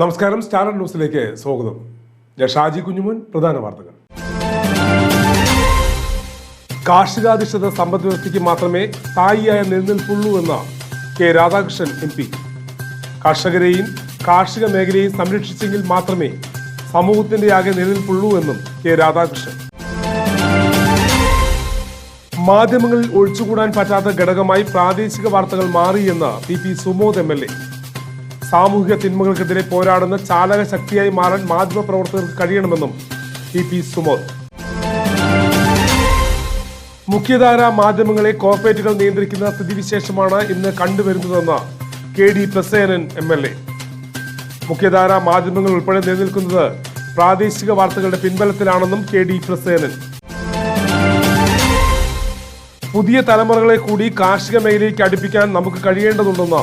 നമസ്കാരം സ്റ്റാർ ന്യൂസിലേക്ക് സ്വാഗതം. ഞാൻ ഷാജി കുഞ്ഞുമോൻ പ്രധാന വാർത്തകൾ. കാർഷികാധിഷ്ഠിത സമ്പദ് വ്യവസ്ഥയ്ക്ക് മാത്രമേ സ്ഥായിയായ നിലനിൽപ്പുള്ളൂ എന്ന കെ രാധാകൃഷ്ണൻ എം പി. കർഷകരെയും കാർഷിക മേഖലയെയും സംരക്ഷിച്ചെങ്കിൽ മാത്രമേ സമൂഹത്തിന്റെ ആകെ നിലനിൽപ്പുള്ളൂ എന്നും കെ രാധാകൃഷ്ണൻ. മാധ്യമങ്ങളിൽ ഒഴിച്ചുകൂടാൻ പറ്റാത്ത ഘടകമായി പ്രാദേശിക വാർത്തകൾ മാറിയെന്ന് P P Sumod M L A. സാമൂഹിക തിന്മകൾക്കെതിരെ പോരാടുന്ന ചാലക ശക്തിയായി മാറാൻ മാധ്യമ പ്രവർത്തകർക്ക് കഴിയണമെന്നും ഇ പി സുമോദ്. മുഖ്യധാര മാധ്യമങ്ങളെ കോർപ്പറേറ്റുകൾ നിയന്ത്രിക്കുന്ന സ്ഥിതിവിശേഷമാണ് ഇന്ന് കണ്ടുവരുന്നതെന്ന് K D Prasenan M L A. മുഖ്യധാര മാധ്യമങ്ങൾ ഉൾപ്പെടെ നിലനിൽക്കുന്നത് പ്രാദേശിക വാർത്തകളുടെ പിൻബലത്തിലാണെന്നും കെ ഡി പ്രസേനൻ. പുതിയ തലമുറകളെ കൂടി കാർഷിക മേഖലയ്ക്ക് അടുപ്പിക്കാൻ നമുക്ക് കഴിയേണ്ടതുണ്ടെന്ന്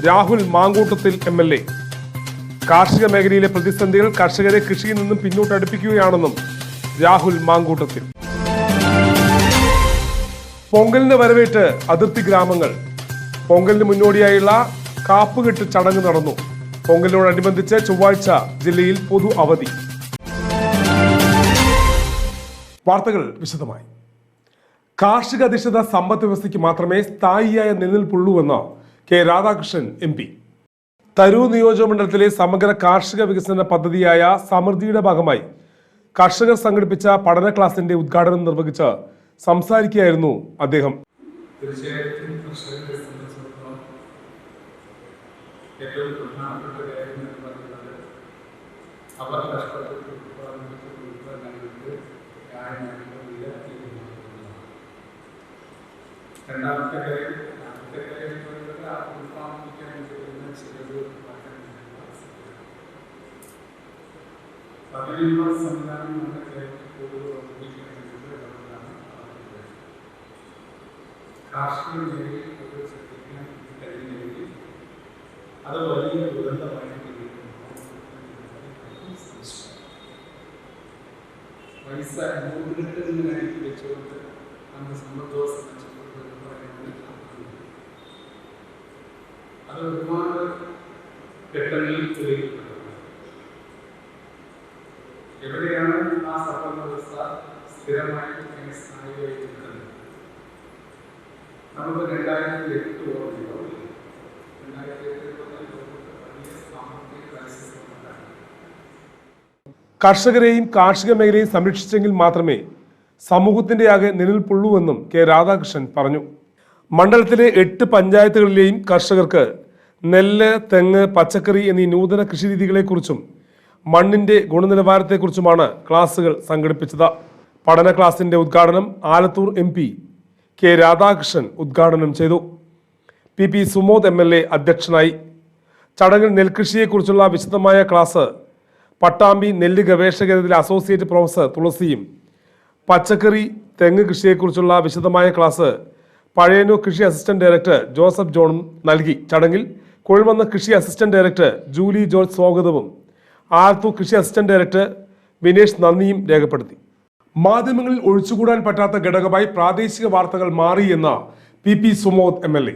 Rahul Mankoottathil M L A. കാർഷിക മേഖലയിലെ പ്രതിസന്ധികൾ കർഷകരെ കൃഷിയിൽ നിന്നും പിന്നോട്ടടുപ്പിക്കുകയാണെന്നും രാഹുൽ മാങ്കൂട്ടത്തിൽ. പൊങ്കലിന് വരവേറ്റ് അതിർത്തി ഗ്രാമങ്ങൾ. പൊങ്കലിന് മുന്നോടിയായുള്ള കാപ്പുകെട്ട് ചടങ്ങ് നടന്നു. പൊങ്കലിനോടനുബന്ധിച്ച് ചൊവ്വാഴ്ച ജില്ലയിൽ പൊതു അവധി. വാർത്തകൾ വിശദമായി. കാർഷിക അധിഷ്ഠിത സമ്പദ് വ്യവസ്ഥയ്ക്ക് മാത്രമേ സ്ഥായിയായ നിലനിൽപ്പുള്ളൂവെന്ന് K Radhakrishnan M P. Tarur നിയോജക മണ്ഡലത്തിലെ സമഗ്ര കാർഷിക വികസന പദ്ധതിയായ സമൃദ്ധിയുടെ ഭാഗമായി കർഷകർ സംഘടിപ്പിച്ച പഠന ക്ലാസിന്റെ ഉദ്ഘാടനം നിർവഹിച്ച് സംസാരിക്കുകയായിരുന്നു അദ്ദേഹം. പ്രധാനപ്പെട്ട കാര്യം രണ്ടാമത്തെ കാര്യം ഉൽപ്പാദിപ്പിക്കാൻ കഴിയുന്ന ചിലവ് അതിനുള്ള സംവിധാനം നമ്മുടെ കേരളത്തിൽ കാർഷിക മേഖലയിൽ കൂടുതൽ ശ്രദ്ധിക്കാൻ കഴിയുമെങ്കിൽ അത് വലിയ ദുരന്തമായി പൈസ മൂന്നിട്ട് നിലയിൽ വെച്ചുകൊണ്ട് നമ്മുടെ സമ്പദ്വ്യവസ്ഥ മെച്ചപ്പെട്ടു എന്ന് പറയുന്നത് ഒരുപാട് ഘട്ടങ്ങളിൽ തെളിയിക്കപ്പെട്ടത് എവിടെയാണ് ആ സമ്പദ് വ്യവസ്ഥ സ്ഥിരമായിട്ട് എങ്ങനെ സ്ഥായിയായി നമുക്ക് രണ്ടായിരത്തി എട്ട് ഓർമ്മയോ കർഷകരെയും കാർഷിക മേഖലയും സംരക്ഷിച്ചെങ്കിൽ മാത്രമേ സമൂഹത്തിന്റെ ആകെ നിലനിൽപ്പുള്ളൂവെന്നും കെ രാധാകൃഷ്ണൻ പറഞ്ഞു. മണ്ഡലത്തിലെ എട്ട് പഞ്ചായത്തുകളിലെയും കർഷകർക്ക് നെല്ല് തെങ്ങ് പച്ചക്കറി എന്നീ നൂതന കൃഷിരീതികളെക്കുറിച്ചും മണ്ണിന്റെ ഗുണനിലവാരത്തെക്കുറിച്ചുമാണ് ക്ലാസുകൾ സംഘടിപ്പിച്ചത്. പഠന ക്ലാസിന്റെ ഉദ്ഘാടനം Alathur M P K Radhakrishnan ഉദ്ഘാടനം ചെയ്തു. P P Sumod M L A അധ്യക്ഷനായി. ചടങ്ങിൽ നെൽകൃഷിയെക്കുറിച്ചുള്ള വിശദമായ ക്ലാസ് പട്ടാമ്പി നെല്ല് ഗവേഷണ കേന്ദ്രത്തിലെ അസോസിയേറ്റ് പ്രൊഫസർ തുളസിയും പച്ചക്കറി തെങ്ങ് കൃഷിയെക്കുറിച്ചുള്ള വിശദമായ ക്ലാസ് പഴയന്നൂർ കൃഷി അസിസ്റ്റന്റ് ഡയറക്ടർ ജോസഫ് ജോണും നൽകി. ചടങ്ങിൽ കൊഴുവന്ന കൃഷി അസിസ്റ്റന്റ് ഡയറക്ടർ ജൂലി ജോർജ് സ്വാഗതവും ആർത്തു കൃഷി അസിസ്റ്റന്റ് ഡയറക്ടർ വിനേഷ് നന്ദിയും രേഖപ്പെടുത്തി. മാധ്യമങ്ങളിൽ ഒഴിച്ചുകൂടാൻ പറ്റാത്ത ഘടകമായി പ്രാദേശിക വാർത്തകൾ മാറി എന്ന P P Sumod M L A.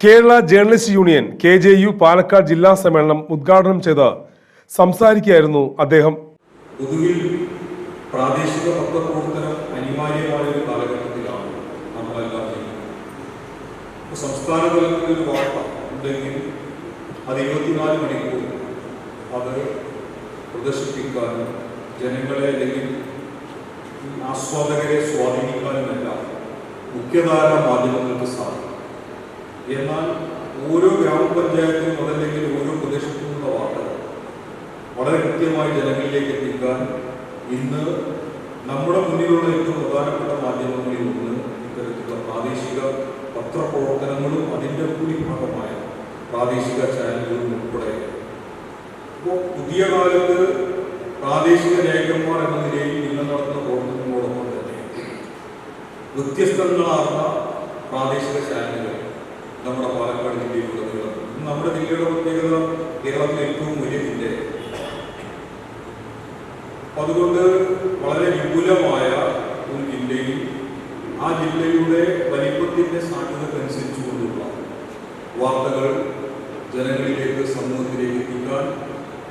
Kerala journalist union K J U Palakkad ജില്ലാ സമ്മേളനം ഉദ്ഘാടനം ചെയ്ത് സംസാരിക്കുകയായിരുന്നു അദ്ദേഹം. പൊതുവിൽ പ്രാദേശിക പത്രപ്രവർത്തനം അനിവാര്യമായ ഒരു കാലഘട്ടത്തിലാണ് ഇപ്പോൾ സംസ്ഥാന തലത്തിൽ ഒരു വാർത്ത ഉണ്ടെങ്കിൽ അത് ഇരുപത്തിനാല് മണിക്കൂർ അത് പ്രദർശിപ്പിക്കാനും ജനങ്ങളെ അല്ലെങ്കിൽ ആസ്വാദകരെ സ്വാധീനിക്കാനുമെല്ലാം മുഖ്യധാരാ മാധ്യമങ്ങൾക്ക് സാധിക്കും. എന്നാൽ ഓരോ ഗ്രാമപഞ്ചായത്തിനും അതല്ലെങ്കിൽ ഓരോ പ്രദേശത്തു നിന്നുള്ള വാർത്തകൾ വളരെ കൃത്യമായി ജനങ്ങളിലേക്ക് എത്തിക്കാൻ ഇന്ന് നമ്മുടെ മുന്നിലുള്ള ഏറ്റവും പ്രധാനപ്പെട്ട മാധ്യമങ്ങളിൽ ഒന്ന് ഇത്തരത്തിലുള്ള പ്രാദേശിക പത്രപ്രവർത്തനങ്ങളും അതിന്റെ കൂടി ഭാഗമായ പ്രാദേശിക ചാനലുകളും ഉൾപ്പെടെ. ഇപ്പോൾ പുതിയ കാലത്ത് പ്രാദേശിക ലേഖകന്മാർ എന്ന നിലയിൽ ഇന്ന് നടത്തുന്ന പ്രവർത്തനങ്ങളോടൊപ്പം തന്നെ വ്യത്യസ്തങ്ങളാർന്ന പ്രാദേശിക ചാനലുകൾ നമ്മുടെ പാലക്കാട് ജില്ലയിലുടനീളം നമ്മുടെ ജില്ലയുടെ പ്രത്യേകത കേരളത്തിലെ ഏറ്റവും വലിയ ജില്ലയാണ് അതുകൊണ്ട് വളരെ വിപുലമായ ഒരു ജില്ലയിൽ ആ ജില്ലയുടെ വലിപ്പത്തിന്റെ സാധ്യതക്കനുസരിച്ചുകൊണ്ടുള്ള വാർത്തകൾ ജനങ്ങളിലേക്ക് സമൂഹത്തിലേക്ക് എത്തിക്കാൻ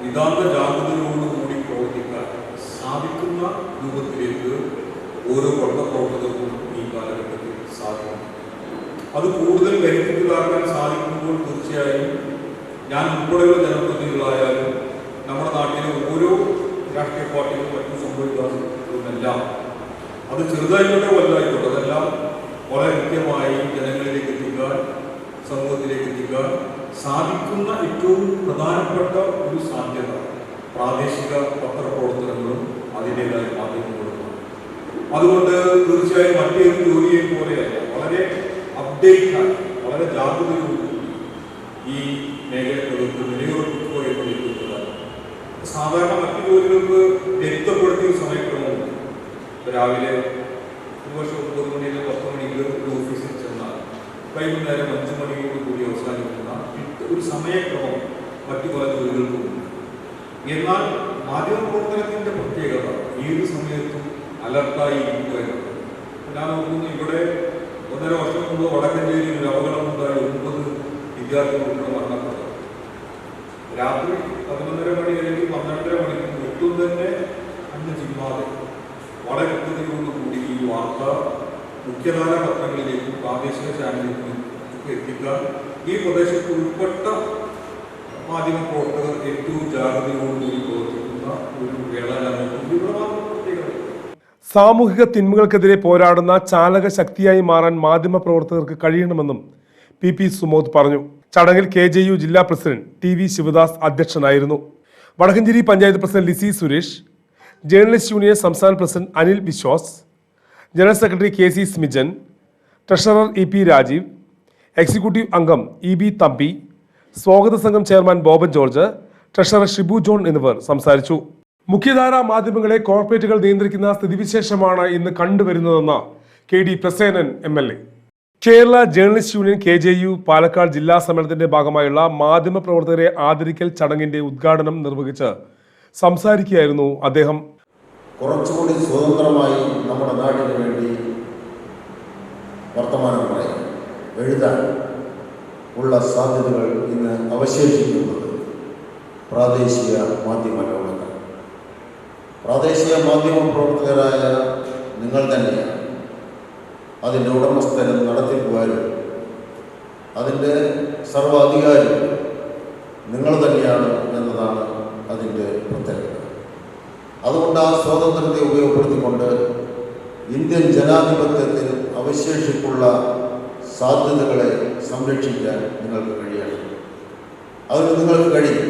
നിതാന്ത ജാഗ്രതയോടുകൂടി പ്രവർത്തിക്കാൻ സാധിക്കുന്ന രൂപത്തിലേക്ക് ഓരോ പത്രപ്രവർത്തകർക്കും ഈ കാലഘട്ടത്തിൽ സാധിക്കും. അത് കൂടുതൽ കരുത്തുകളാക്കാൻ സാധിക്കുമ്പോൾ തീർച്ചയായും ഞാൻ ഉൾപ്പെടെയുള്ള ജനപ്രതിനിധികളായാലും നമ്മുടെ നാട്ടിലെ ഓരോ രാഷ്ട്രീയ പാർട്ടികൾ മറ്റും സംഭവിക്കാറുമെല്ലാം അത് ചെറുതായിക്കോട്ടെ വലുതായിക്കോട്ടെ അതെല്ലാം വളരെ കൃത്യമായി ജനങ്ങളിലേക്ക് എത്തിക്കാൻ സമൂഹത്തിലേക്ക് എത്തിക്കാൻ സാധിക്കുന്ന ഏറ്റവും പ്രധാനപ്പെട്ട ഒരു സാധ്യത പ്രാദേശിക പത്രപ്രവർത്തനങ്ങളും അതിന്റെതായ മാധ്യമങ്ങളുമാണ് അതുകൊണ്ട് തീർച്ചയായും മറ്റേത് ജോലിയെ പോലെയല്ല വളരെ അപ്ഡേറ്റ് വളരെ ജാഗ്രതയോടുകൂടി ഈ മേഖലകൾക്ക് നിലയുറപ്പിക്കുക എന്ന് ലഭിക്കുന്നതാണ് സാധാരണ മറ്റു ജോലികൾക്ക് രക്തപ്പെടുത്തിയ ഒരു സമയക്രമമുണ്ട് രാവിലെ ഒരു വർഷം ഒമ്പത് മണിയിൽ പത്ത് മണിക്ക് ഒരു ഓഫീസിൽ ചെന്നാൽ വൈകുന്നേരം അഞ്ച് മണിയോട് കൂടി അവസാനിക്കുന്ന ഒരു സമയക്രമം മറ്റു പല ജോലികൾക്കുമുണ്ട് എന്നാൽ മാധ്യമപ്രവർത്തനത്തിന്റെ പ്രത്യേകത ഏത് സമയത്തും അലർട്ടായി ഇരിക്കുക ഞാൻ നോക്കുന്നു ഇവിടെ ഒന്നര വർഷം മുമ്പ് വടക്കഞ്ചേരിയിൽ ഒരു ഉണ്ടായി ഒമ്പത് വിദ്യാർത്ഥികളുടെ മരണപ്പെട്ടത് രാത്രി പതിനൊന്നര മണി അല്ലെങ്കിൽ പന്ത്രണ്ടര മണിക്ക് ഒട്ടും തന്നെ അന്ന് ചിന്മാതെ വളരെ കൃത്യതയോടുകൂടി ഈ വാർത്ത മുഖ്യധാര പത്രങ്ങളിലേക്കും പ്രാദേശിക ചാനലിലേക്കും എത്തിക്കാൻ ഈ പ്രദേശത്ത് ഉൾപ്പെട്ട മാധ്യമ പ്രവർത്തകർ ഏറ്റവും ജാഗ്രതയോടുകൂടി പ്രവർത്തിക്കുന്ന ഒരു വേള ഞാൻ നോക്കുന്നു. ഇവിടെ മാത്രം പ്രത്യേകത സാമൂഹിക തിന്മകൾക്കെതിരെ പോരാടുന്ന ചാലക ശക്തിയായി മാറാൻ മാധ്യമ പ്രവർത്തകർക്ക് കഴിയണമെന്നും പി പി സുമോദ് പറഞ്ഞു ചടങ്ങിൽ കെ ജെ യു ജില്ലാ പ്രസിഡന്റ് ടി വി ശിവദാസ് അധ്യക്ഷനായിരുന്നു. Vadakkencherry panchayat president Lissy Suresh journalist union സംസ്ഥാന president Anil Viswas general secretary K C Smijan treasurer E P Rajeev executive അംഗം ഇ ബി തമ്പി സ്വാഗത സംഘം ചെയർമാൻ ബോബൻ ജോർജ് ട്രഷറർ ഷിബു ജോൺ എന്നിവർ സംസാരിച്ചു. മുഖ്യധാരാ മാധ്യമങ്ങളെ കോർപ്പറേറ്റുകൾ നിയന്ത്രിക്കുന്ന സ്ഥിതിവിശേഷമാണ് ഇന്ന് കണ്ടുവരുന്നതെന്ന് K D Prasenan M L A Kerala journalist union K J U Palakkad ജില്ലാ സമ്മേളനത്തിന്റെ ഭാഗമായുള്ള മാധ്യമ പ്രവർത്തകരെ ആദരിക്കൽ ചടങ്ങിന്റെ ഉദ്ഘാടനം നിർവഹിച്ച് സംസാരിക്കുകയായിരുന്നു അദ്ദേഹം. കുറച്ചുകൂടി സ്വതന്ത്രമായി നമ്മുടെ നാടിന് വേണ്ടി വർത്തമാനം പറയാം. എഴുതാൻ ഉള്ള സാധ്യതകൾ ഇന്ന് അവശേഷിക്കുന്നത് പ്രാദേശിക മാധ്യമ ലോകത്താണ് പ്രാദേശിക മാധ്യമ പ്രവർത്തകരായ നിങ്ങൾ തന്നെയാണ്. അതിന്റെ ഉടമസ്ഥനും നടത്തിപ്പുകാരും അതിന്റെ സർവാധികാരി നിങ്ങൾ തന്നെയാണ് എന്നതാണ് അതിന്റെ പ്രത്യേകത. അതുകൊണ്ട് ആ സ്വാതന്ത്ര്യത്തെ ഉപയോഗപ്പെടുത്തിക്കൊണ്ട് ഇന്ത്യൻ ജനാധിപത്യത്തിൽ അവശേഷിപ്പുള്ള സാധ്യതകളെ സംരക്ഷിക്കാൻ നിങ്ങൾക്ക് കഴിയണം. അതിന് നിങ്ങൾക്ക് കഴിയും.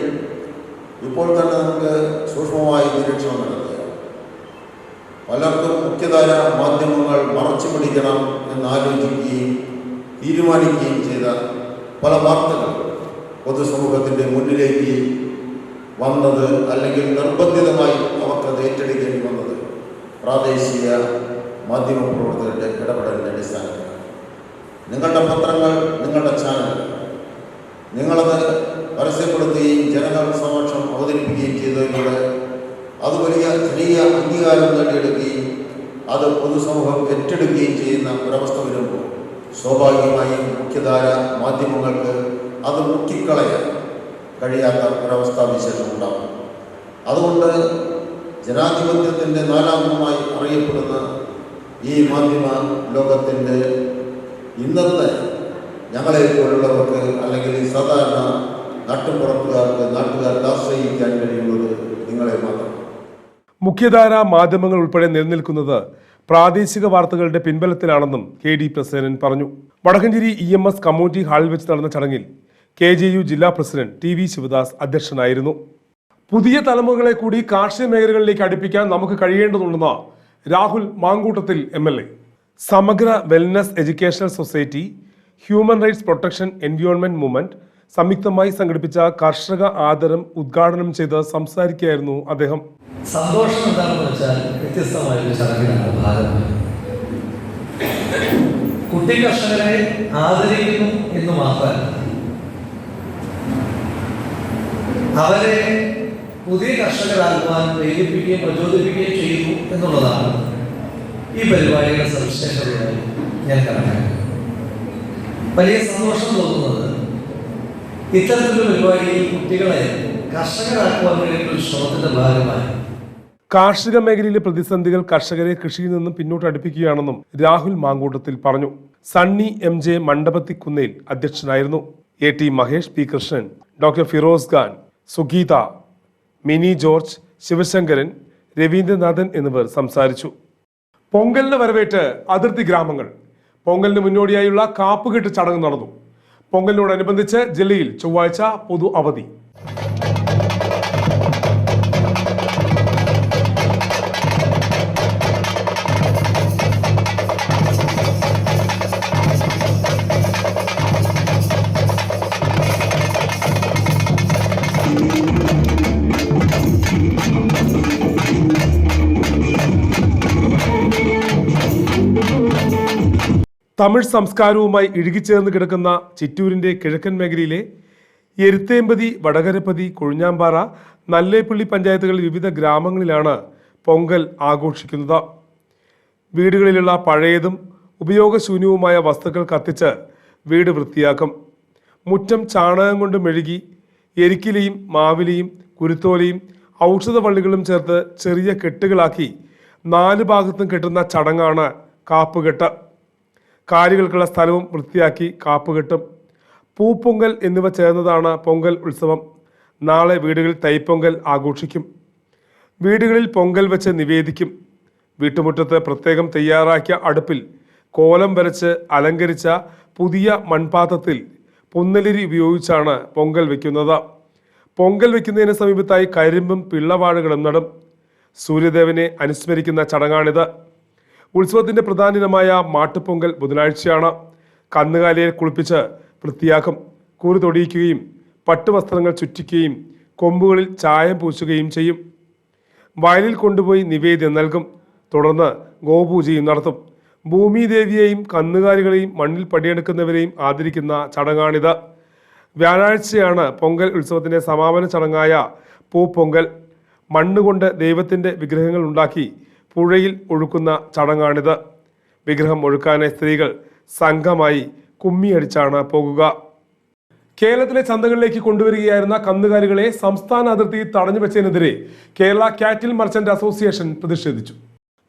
ഇപ്പോൾ തന്നെ നമുക്ക് സൂക്ഷ്മമായി നിരീക്ഷണം നടത്തുക പലർക്കും മുഖ്യധാര മാധ്യമങ്ങൾ മറച്ചു പിടിക്കണം എന്ന് ആലോചിക്കുകയും തീരുമാനിക്കുകയും ചെയ്ത പല വാർത്തകൾ പൊതുസമൂഹത്തിന്റെ മുന്നിലേക്ക് വന്നത് അല്ലെങ്കിൽ നിർബന്ധിതമായി അവർക്കത് ഏറ്റെടുക്കേണ്ടി വന്നത് പ്രാദേശിക മാധ്യമ പ്രവർത്തകരുടെ ഇടപെടലിന്റെ അടിസ്ഥാനത്തിലാണ്. നിങ്ങളുടെ പത്രങ്ങൾ നിങ്ങളുടെ ചാനൽ നിങ്ങളത് പരസ്യപ്പെടുത്തുകയും ജനങ്ങൾ സമക്ഷം അവതരിപ്പിക്കുകയും ചെയ്തതിലൂടെ അത് വലിയ വലിയ അംഗീകാരം നേടിയെടുക്കുകയും അത് പൊതുസമൂഹം ഏറ്റെടുക്കുകയും ചെയ്യുന്ന ഒരവസ്ഥ വരുമ്പോൾ സ്വാഭാവികമായും മുഖ്യധാര മാധ്യമങ്ങൾക്ക് അത് മുക്കിക്കളയാൻ കഴിയാത്ത ഒരവസ്ഥാവിശേഷം ഉണ്ടാകും. അതുകൊണ്ട് ജനാധിപത്യത്തിന്റെ നാലാംഗമായി അറിയപ്പെടുന്ന ഈ മാധ്യമ ലോകത്തിന്റെ ഇന്നത്തെ ഞങ്ങളെ പോലുള്ളവർക്ക് അല്ലെങ്കിൽ സാധാരണ നാട്ടുപുറത്തുകാർക്ക് നാട്ടുകാർക്ക് ആശ്രയിക്കാൻ മാത്രം മുഖ്യധാരാ മാധ്യമങ്ങൾ ഉൾപ്പെടെ നിലനിൽക്കുന്നത് പ്രാദേശിക വാർത്തകളുടെ പിൻബലത്തിലാണെന്നും കെ ഡി പ്രസേനൻ പറഞ്ഞു. Vadakkencherry E M S community ഹാളിൽ വെച്ച് നടന്ന ചടങ്ങിൽ കെ ജെ യു ജില്ലാ പ്രസിഡന്റ് ടി വി ശിവദാസ് അധ്യക്ഷനായിരുന്നു. പുതിയ തലമുറകളെ കൂടി കാർഷിക മേഖലകളിലേക്ക് അടുപ്പിക്കാൻ നമുക്ക് കഴിയേണ്ടതുണ്ടെന്ന് Rahul Mamkootathil M L A. Samagra wellness educational society human rights protection environment movement സംയുക്തമായി സംഘടിപ്പിച്ച കർഷക ആദരം ഉദ്ഘാടനം ചെയ്ത് സംസാരിക്കുകയായിരുന്നു അദ്ദേഹം. സന്തോഷം എന്താണെന്ന് വെച്ചാൽ വ്യത്യസ്തമായ ഒരു ചടങ്ങിലാണ് ഭാരതം. കുട്ടി കർഷകരെ ആദരിക്കുന്നു എന്ന് മാത്രമല്ല അവരെ പുതിയ കർഷകരാകുവാൻ പ്രേരിപ്പിക്കുകയും പ്രചോദിപ്പിക്കുകയും ചെയ്തു എന്നുള്ളതാണ് ഈ പരിപാടിയുടെ സവിശേഷതയായി ഞാൻ കണക്കാക്കുന്നത്. വലിയ സന്തോഷം തോന്നുന്നത് ഇത്തരത്തിലൊരു പരിപാടിയിൽ കുട്ടികളെ കാർഷിക മേഖലയിലെ പ്രതിസന്ധികൾ കർഷകരെ കൃഷിയിൽ നിന്നും പിന്നോട്ട് അടുപ്പിക്കുകയാണെന്നും രാഹുൽ മാങ്കൂട്ടത്തിൽ പറഞ്ഞു. സണ്ണി എം ജെ മണ്ഡപത്തിക്കുന്നേൽ അധ്യക്ഷനായിരുന്നു. A T Mahesh P Krishnan doctor Firoz Khan Sugeetha Mini George Sivasankaran Raveendranathan എന്നിവർ സംസാരിച്ചു. പൊങ്കലിന് വരവേറ്റ് അതിർത്തി ഗ്രാമങ്ങൾ. പൊങ്കലിന് മുന്നോടിയായുള്ള കാപ്പുകെട്ട് ചടങ്ങ് നടന്നു. പൊങ്കലിനോടനുബന്ധിച്ച് ജില്ലയിൽ ചൊവ്വാഴ്ച പൊതു അവധി തമിഴ് സംസ്കാരവുമായി ഇഴുകിച്ചേർന്ന് കിടക്കുന്ന ചിറ്റൂരിന്റെ കിഴക്കൻ മേഖലയിലെ എരുത്തേമ്പതി വടകരപ്പതി കൊഴിഞ്ഞാമ്പാറ നല്ലേപ്പള്ളി പഞ്ചായത്തുകളിൽ വിവിധ ഗ്രാമങ്ങളിലാണ് പൊങ്കൽ ആഘോഷിക്കുന്നത്. വീടുകളിലുള്ള പഴയതും ഉപയോഗശൂന്യവുമായ വസ്തുക്കൾ കത്തിച്ച് വീട് വൃത്തിയാക്കും. മുറ്റം ചാണകം കൊണ്ട് മെഴുകി എരിക്കിലയും മാവിലയും കുരുത്തോലയും ഔഷധവള്ളികളും ചേർത്ത് ചെറിയ കെട്ടുകളാക്കി നാല് ഭാഗത്തും കെട്ടുന്ന ചടങ്ങാണ് കാപ്പുകെട്ട്. കാലികൾക്കുള്ള സ്ഥലവും വൃത്തിയാക്കി കാപ്പുകെട്ടും പൂപ്പൊങ്കൽ എന്നിവ ചേർന്നതാണ് പൊങ്കൽ ഉത്സവം. നാളെ വീടുകളിൽ തൈപ്പൊങ്കൽ ആഘോഷിക്കും. വീടുകളിൽ പൊങ്കൽ വെച്ച് നിവേദിക്കും. വീട്ടുമുറ്റത്ത് പ്രത്യേകം തയ്യാറാക്കിയ അടുപ്പിൽ കോലം വരച്ച് അലങ്കരിച്ച പുതിയ മൺപാത്രത്തിൽ പുന്നലിരി ഉപയോഗിച്ചാണ് പൊങ്കൽ വയ്ക്കുന്നത് പൊങ്കൽ വയ്ക്കുന്നതിന് സമീപത്തായി കരിമ്പും പിള്ളവാഴകളും നടും. സൂര്യദേവനെ അനുസ്മരിക്കുന്ന ചടങ്ങാണിത്. ഉത്സവത്തിന്റെ പ്രധാന ഇനമായ മാട്ടുപൊങ്കൽ ബുധനാഴ്ചയാണ്. കന്നുകാലിയെ കുളിപ്പിച്ച് വൃത്തിയാക്കും കൂറ് തൊടിയിക്കുകയും പട്ടുവസ്ത്രങ്ങൾ ചുറ്റിക്കുകയും കൊമ്പുകളിൽ ചായം പൂശുകയും ചെയ്യും. വയലിൽ കൊണ്ടുപോയി നിവേദ്യം നൽകും തുടർന്ന് ഗോപൂജയും നടത്തും. ഭൂമിദേവിയെയും കന്നുകാലികളെയും മണ്ണിൽ പടിയെടുക്കുന്നവരെയും ആദരിക്കുന്ന ചടങ്ങാണിത്. വ്യാഴാഴ്ചയാണ് പൊങ്കൽ ഉത്സവത്തിന്റെ സമാപന ചടങ്ങായ പൂപ്പൊങ്കൽ. മണ്ണുകൊണ്ട് ദൈവത്തിന്റെ വിഗ്രഹങ്ങൾ ഉണ്ടാക്കി പുഴയിൽ ഒഴുക്കുന്ന ചടങ്ങാണിത്. വിഗ്രഹം ഒഴുക്കാനായി സ്ത്രീകൾ സംഘമായി കുമ്മിയടിച്ചാണ് പോകുക. കേരളത്തിലെ ചന്തകളിലേക്ക് കൊണ്ടുവരികയായിരുന്ന കന്നുകാലികളെ സംസ്ഥാന അതിർത്തിയിൽ തടഞ്ഞു വെച്ചതിനെതിരെ കേരള കാറ്റിൽ മർച്ചന്റ് അസോസിയേഷൻ പ്രതിഷേധിച്ചു.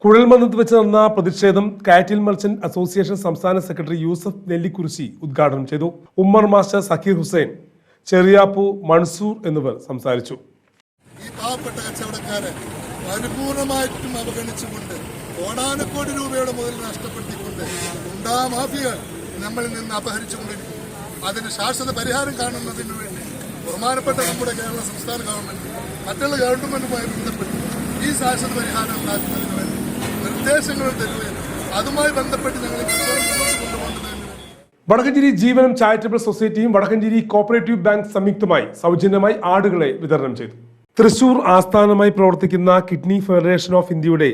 കുഴൽമന്നത്ത് വെച്ച് നടന്ന പ്രതിഷേധം കാറ്റിൽ മർച്ചന്റ് അസോസിയേഷൻ സംസ്ഥാന സെക്രട്ടറി യൂസഫ് നെല്ലിക്കുറിശി ഉദ്ഘാടനം ചെയ്തു. ഉമ്മർ മാസ്റ്റർ സക്കീർ ഹുസൈൻ ചെറിയാപ്പു മൺസൂർ എന്നിവർ സംസാരിച്ചു. ഈ പരിപൂർണമായിട്ടും അവഗണിച്ചുകൊണ്ട് കോടാനക്കോടി രൂപയുടെ മുതൽ നഷ്ടപ്പെടുത്തിക്കൊണ്ട് ഉണ്ടാ മാഫിയകൾ നമ്മളിൽ നിന്ന് അപഹരിച്ചുകൊണ്ടിരിക്കും അതിന് ശാശ്വത പരിഹാരം കാണുന്നതിന് വേണ്ടി ബഹുമാനപ്പെട്ട നമ്മുടെ കേരള സംസ്ഥാന ഗവൺമെന്റ് മറ്റുള്ള ഗവൺമെന്റുമായി ബന്ധപ്പെട്ട് ഈ ശാശ്വത പരിഹാരം ഉണ്ടാക്കുന്നതിന് വേണ്ടി നിർദ്ദേശങ്ങൾ തരുകയും അതുമായി ബന്ധപ്പെട്ട് ഞങ്ങൾ മുന്നോട്ട് വടക്കഞ്ചേരി ജീവനം ചാരിറ്റബിൾ സൊസൈറ്റിയും വടക്കഞ്ചേരി കോപ്പറേറ്റീവ് ബാങ്ക് സംയുക്തമായി സൗജന്യമായി ആടുകളെ വിതരണം ചെയ്തു. തൃശൂർ ആസ്ഥാനമായി പ്രവർത്തിക്കുന്ന കിഡ്നി ഫെഡറേഷൻ ഓഫ് ഇന്ത്യയുടെ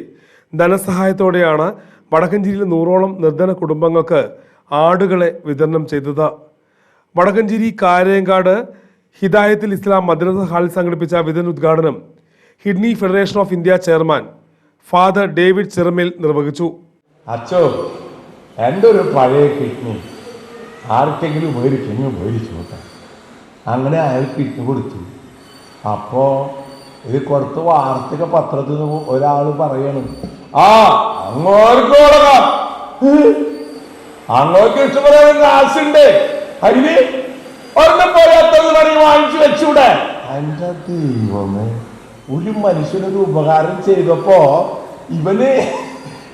ധനസഹായത്തോടെയാണ് വടക്കഞ്ചേരിയിലെ നൂറോളം നിർധന കുടുംബങ്ങൾക്ക് ആടുകളെ വിതരണം ചെയ്തത്. വടക്കഞ്ചേരി കാരയങ്കാട് ഹിദായത്തിൽ ഇസ്ലാം മദ്രസ ഹാളിൽ സംഘടിപ്പിച്ച വിതരണ ഉദ്ഘാടനം kidney federation of India chairman father David Chiramel നിർവഹിച്ചു. അച്ചോ എന്റെ ഒരു പഴയ കിഡ്നി? ആർക്കെങ്കിലും അങ്ങനെ അയാൾ കിഡ്നി കൊടുത്തു. അപ്പോൾ ഇത് കൊടുത്ത് വാർത്തക പത്രത്തിൽ നിന്ന് ഒരാൾ പറയണം. ആ അങ്ങോട്ട് കൊടുക്കാം അങ്ങോട്ട് ഇഷ്ടപ്പെടുന്ന കാശുണ്ട്. അതിന് ഒരെണ്ണം അത്ര മണി വാങ്ങിച്ചു വെച്ചൂടെ? എന്റെ ദൈവമേ ഒരു മനുഷ്യനൊരു ഉപകാരം ചെയ്തപ്പോ ഇവന്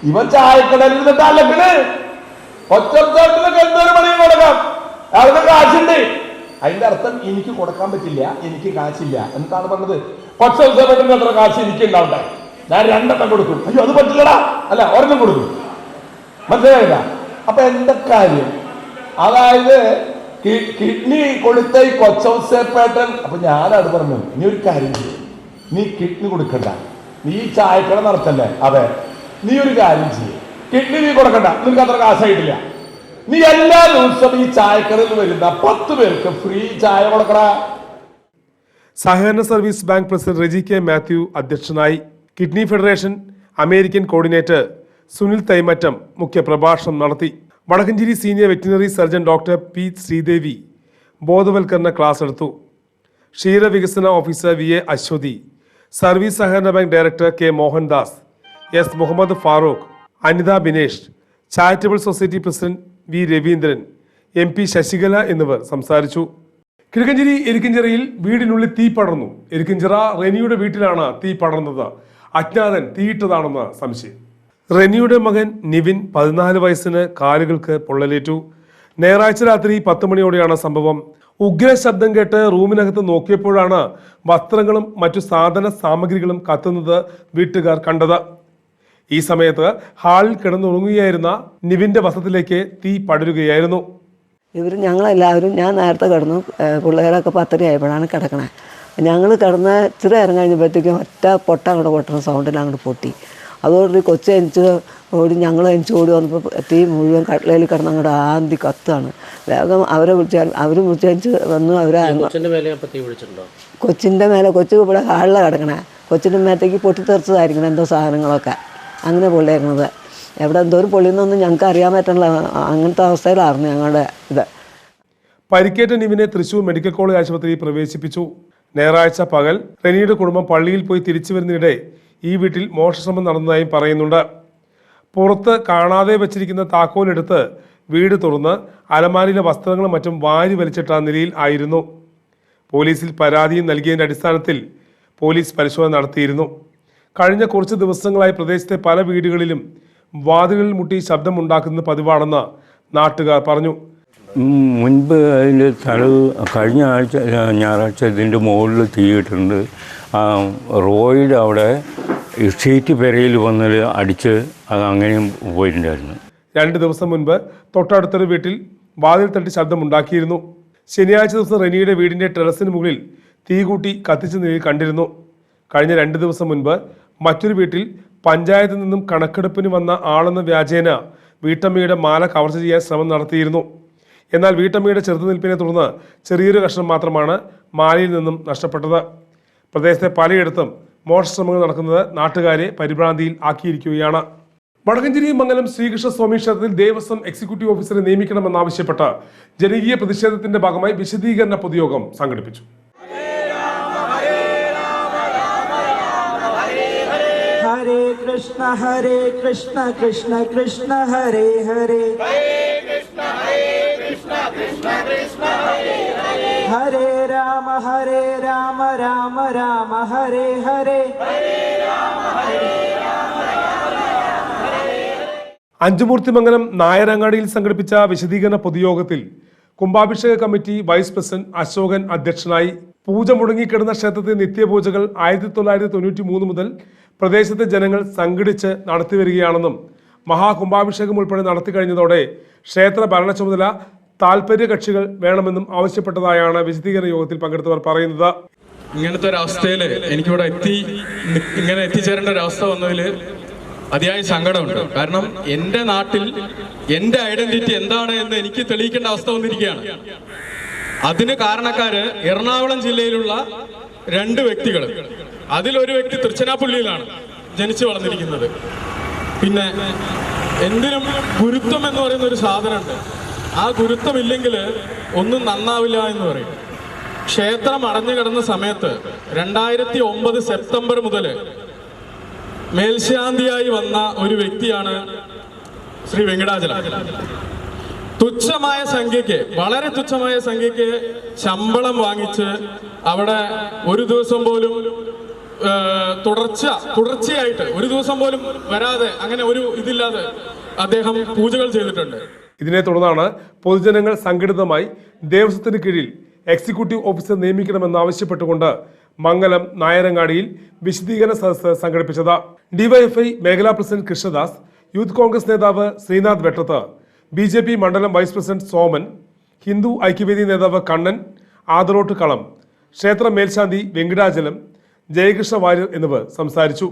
ഇവ ചായക്കടലിൽ നിന്നിട്ട് അലക്കണ് ഒറ്റ എന്തൊരു പണിയും കൊടുക്കാം. അവിടെ കാശുണ്ട്. അതിന്റെ അർത്ഥം എനിക്ക് കൊടുക്കാൻ പറ്റില്ല എനിക്ക് കാശില്ല. എന്താണ് പറഞ്ഞത്? പക്ഷെ ഉത്സവത്തിന് എത്ര കാശ് എനിക്ക് ഉണ്ടാവട്ടെ ഞാൻ രണ്ടെണ്ണം കൊടുക്കും. അയ്യോ അത് പറ്റില്ലടാ. അല്ല ഒരെണ്ണം കൊടുക്കും. മനസ്സിലായില്ല? അപ്പൊ എന്റെ കാര്യം? അതായത് കിഡ്നി കൊടുത്ത ഈ കൊച്ചൗസേപ്പേട്ടൻ അപ്പൊ ഞാനാണ് പറഞ്ഞു നീ ഒരു കാര്യം ചെയ്യും. നീ കിഡ്നി കൊടുക്കണ്ട. നീ ചായക്കട നടത്തല്ലേ? അതെ. നീ ഒരു കാര്യം ചെയ്യും. കിഡ്നി നീ കൊടുക്കണ്ട. നിനക്ക് അത്ര കാശായിട്ടില്ല. നീ എല്ലാ ദിവസവും ഈ ചായക്കടയിൽ വരുന്ന പത്ത് പേർക്ക് ഫ്രീ ചായ കൊടുക്കടാ. സഹകരണ service bank president Reji K Mathew അധ്യക്ഷനായി kidney federation American coordinator Sunil Thaimattam മുഖ്യപ്രഭാഷണം നടത്തി. Vadakkencherry senior veterinary surgeon doctor P Sreedevi ബോധവൽക്കരണ ക്ലാസ് എടുത്തു. ക്ഷീരവികസന officer V A Aswathi service സഹകരണ bank director K Mohandas S Muhammad Farooq Anitha Binesh charitable society president V Raveendran M P Sasikala എന്നിവർ സംസാരിച്ചു. കിഴക്കഞ്ചേരി എരിക്കഞ്ചിറയിൽ വീടിനുള്ളിൽ തീ പടർന്നു. എരിക്കഞ്ചിറ റെനിയുടെ വീട്ടിലാണ് തീ പടർന്നത്. അജ്ഞാതൻ തീയിട്ടതാണെന്ന് സംശയം. റെനിയുടെ മകൻ നിവിൻ പതിനാല് വയസ്സിന് കാലുകൾക്ക് പൊള്ളലേറ്റു. ഞായറാഴ്ച രാത്രി പത്ത് മണിയോടെയാണ് സംഭവം. ഉഗ്ര ശബ്ദം കേട്ട് റൂമിനകത്ത് നോക്കിയപ്പോഴാണ് വസ്ത്രങ്ങളും മറ്റു സാധന സാമഗ്രികളും കത്തുന്നത് വീട്ടുകാർ കണ്ടത്. ഈ സമയത്ത് ഹാളിൽ കിടന്നുറങ്ങുകയായിരുന്ന നിവിന്റെ വസത്തിലേക്ക് തീ പടരുകയായിരുന്നു. ഇവർ ഞങ്ങളെല്ലാവരും ഞാൻ നേരത്തെ കിടന്നു പിള്ളേരൊക്കെ പിള്ളേരൊക്കെ പത്തരയായപ്പോഴാണ് കിടക്കണേ. ഞങ്ങൾ കിടന്ന് ഇച്ചിരി നേരം കഴിഞ്ഞപ്പോഴത്തേക്കും ഒറ്റ പൊട്ട അങ്ങോട്ട് പൊട്ടുന്ന സൗണ്ടിൽ അങ്ങോട്ട് പൊട്ടി. അതുകൊണ്ട് കൊച്ചു എനിച്ച് ഓടി ഞങ്ങൾ എനിച്ച് ഓടി വന്നപ്പോൾ തീ മുഴുവൻ കട്ടിലയിൽ കിടന്ന് അങ്ങോട്ട് ആന്തി കത്താണ്. വേഗം അവരെ വിളിച്ചാൽ അവർ വിളിച്ചു വന്നു അവരെ കൊച്ചിന്റെ മേലെ കൊച്ചു ഇവിടെ ഹാളിലാണ് കിടക്കണേ. കൊച്ചിന്റെ മേത്തേക്ക് പൊട്ടിത്തെറിച്ചതായിരിക്കണം എന്തോ സാധനങ്ങളൊക്കെ. അങ്ങനെ പൊള്ളിയേക്കണത് എവിടെ ഒരു പൊള്ളിയെന്നൊന്നും ഞങ്ങൾക്ക് അറിയാൻ പറ്റണില്ല. അങ്ങനത്തെ അവസ്ഥയിലായിരുന്നു ഞങ്ങളുടെ ഇത്. പരിക്കേറ്റ നിവിനെ തൃശൂർ മെഡിക്കൽ കോളേജ് ആശുപത്രിയിൽ പ്രവേശിപ്പിച്ചു. ഞായറാഴ്ച പകൽ റെനിയുടെ കുടുംബം പള്ളിയിൽ പോയി തിരിച്ചു വരുന്നതിനിടെ ഈ വീട്ടിൽ മോഷണശ്രമം നടന്നതായും പറയുന്നുണ്ട്. പുറത്ത് കാണാതെ വെച്ചിരിക്കുന്ന താക്കോലെടുത്ത് വീട് തുറന്ന് അലമാരിയിലെ വസ്ത്രങ്ങളും മറ്റും വാരി വലിച്ചിട്ട നിലയിൽ ആയിരുന്നു. പോലീസിൽ പരാതിയും നൽകിയതിന്റെ അടിസ്ഥാനത്തിൽ പോലീസ് പരിശോധന നടത്തിയിരുന്നു. കഴിഞ്ഞ കുറച്ച് ദിവസങ്ങളായി പ്രദേശത്തെ പല വീടുകളിലും വാതിലുകളിൽ മുട്ടി ശബ്ദമുണ്ടാക്കുന്നത് പതിവാണെന്ന് നാട്ടുകാർ പറഞ്ഞു. മുൻപ് അതിന്റെ തലവ് കഴിഞ്ഞ ആഴ്ച ഞായറാഴ്ച ഇതിന്റെ മുകളിൽ തീയിട്ടുണ്ട്. ആ, റോയിഡ് അവിടെ സീറ്റ് ഷീറ്റ് പെരയിൽ വന്ന് അടിച്ച് അത് അങ്ങനെയും പോയിട്ടുണ്ടായിരുന്നു. രണ്ട് ദിവസം മുൻപ് തൊട്ടടുത്തൊരു വീട്ടിൽ വാതിൽ തട്ടി ശബ്ദമുണ്ടാക്കിയിരുന്നു. ശനിയാഴ്ച ദിവസം റെനിയുടെ വീടിന്റെ ടെറസിന് മുകളിൽ തീ കൂട്ടി കത്തിച്ച നിലയിൽ കണ്ടിരുന്നു. കഴിഞ്ഞ രണ്ട് ദിവസം മുൻപ് മറ്റൊരു വീട്ടിൽ പഞ്ചായത്തിൽ നിന്നും കണക്കെടുപ്പിന് വന്ന ആളെന്ന വ്യാജേന വീട്ടമ്മയുടെ മാല കവർച്ച ചെയ്യാൻ ശ്രമം നടത്തിയിരുന്നു. എന്നാൽ വീട്ടമ്മയുടെ ചെറുത്തുനിൽപ്പിനെ തുടർന്ന് ചെറിയൊരു കഷ്ണം മാത്രമാണ് മാലയിൽ നിന്നും നഷ്ടപ്പെട്ടത്. പ്രദേശത്തെ പലയിടത്തും മോഷണശ്രമങ്ങൾ നടക്കുന്നത് നാട്ടുകാരെ പരിഭ്രാന്തിയിൽ ആക്കിയിരിക്കുകയാണ്. വടക്കഞ്ചേരി മംഗലം ശ്രീകൃഷ്ണ സ്വാമി ക്ഷേത്രത്തിൽ ദേവസ്വം എക്സിക്യൂട്ടീവ് ഓഫീസറെ നിയമിക്കണമെന്നാവശ്യപ്പെട്ട് ജനകീയ പ്രതിഷേധത്തിന്റെ ഭാഗമായി വിശദീകരണ പൊതുയോഗം സംഘടിപ്പിച്ചു. ഹരേ കൃഷ്ണ ഹരേ കൃഷ്ണ കൃഷ്ണ കൃഷ്ണ ഹരേ ഹരേ ഹരേ രാമ ഹരേ രാമ രാമ രാമ ഹരേ ഹരേ അഞ്ചുമൂർത്തിമംഗലം നായരങ്ങാടിയിൽ സംഘടിപ്പിച്ച വിശദീകരണ പൊതുയോഗത്തിൽ കുംഭാഭിഷേക കമ്മിറ്റി വൈസ് പ്രസിഡന്റ് അശോകൻ അധ്യക്ഷനായി പൂജ മുടങ്ങിക്കിടന്ന ക്ഷേത്രത്തിൽ നിത്യപൂജകൾ ആയിരത്തി തൊള്ളായിരത്തി തൊണ്ണൂറ്റി മൂന്ന് മുതൽ പ്രദേശത്തെ ജനങ്ങൾ സംഘടിച്ച് നടത്തിവരികയാണെന്നും മഹാകുംഭാഭിഷേകം ഉൾപ്പെടെ നടത്തി കഴിഞ്ഞതോടെ ക്ഷേത്ര ഭരണ ചുമതല താല്പര്യ കക്ഷികൾ വേണമെന്നും ആവശ്യപ്പെട്ടതായാണ് വിശദീകരണ യോഗത്തിൽ പങ്കെടുത്തവർ പറയുന്നത്. ഇങ്ങനത്തെ ഒരു അവസ്ഥയിൽ എനിക്കിവിടെ എത്തി ഇങ്ങനെ എത്തിച്ചേരേണ്ട ഒരു അവസ്ഥ വന്നതിൽ അതിയായ സങ്കടമുണ്ട്. കാരണം എന്റെ നാട്ടിൽ എന്റെ ഐഡന്റിറ്റി എന്താണ് എന്ന് എനിക്ക് തെളിയിക്കേണ്ട അവസ്ഥ വന്നിരിക്കുകയാണ്. അതിന് കാരണക്കാര് എറണാകുളം ജില്ലയിലുള്ള രണ്ട് വ്യക്തികൾ അതിലൊരു വ്യക്തി തൃച്ചനാപ്പള്ളിയിലാണ് ജനിച്ചു വളർന്നിരിക്കുന്നത്. പിന്നെ എന്തിനും ഗുരുത്വം എന്ന് പറയുന്ന ഒരു സാധനമുണ്ട്. ആ ഗുരുത്വം ഇല്ലെങ്കിൽ ഒന്നും നന്നാവില്ല എന്ന് പറയും. ക്ഷേത്രം അടഞ്ഞു കിടന്ന സമയത്ത് രണ്ടായിരത്തി ഒമ്പത് സെപ്റ്റംബർ മുതൽ മേൽശാന്തിയായി വന്ന ഒരു വ്യക്തിയാണ് ശ്രീ വെങ്കടാചല തുച്ഛമായ സംഖ്യക്ക് വളരെ തുച്ഛമായ സംഖ്യക്ക് ശമ്പളം വാങ്ങിച്ച് അവിടെ ഒരു ദിവസം പോലും തുടർച്ച തുടർച്ചയായിട്ട് ഒരു ദിവസം പോലും വരാതെ അങ്ങനെ ഒരു ഇതില്ലാതെ അദ്ദേഹം പൂജകൾ ചെയ്തിട്ടുണ്ട്. ഇതിനെ തുടർന്നാണ് പൊതുജനങ്ങൾ സംഘടിതമായി ദേവസ്വത്തിന് കീഴിൽ എക്സിക്യൂട്ടീവ് ഓഫീസർ നിയമിക്കണമെന്ന് ആവശ്യപ്പെട്ടുകൊണ്ട് മംഗലം നായരങ്ങാടിയിൽ വിശദീകരണ സദസ്സ് സംഘടിപ്പിച്ചത്. ഡിവൈഎഫ്ഐ മേഖലാ പ്രസിഡന്റ് കൃഷ്ണദാസ് യൂത്ത് കോൺഗ്രസ് നേതാവ് Sreenath Vettath B J P മണ്ഡലം വൈസ് പ്രസിഡന്റ് സോമൻ ഹിന്ദു ഐക്യവേദി നേതാവ് കണ്ണൻ ആദറോട്ട് കളം ക്ഷേത്ര മേൽശാന്തി വെങ്കടാചലം ജയകൃഷ്ണ വാര്യർ എന്നിവർ സംസാരിച്ചു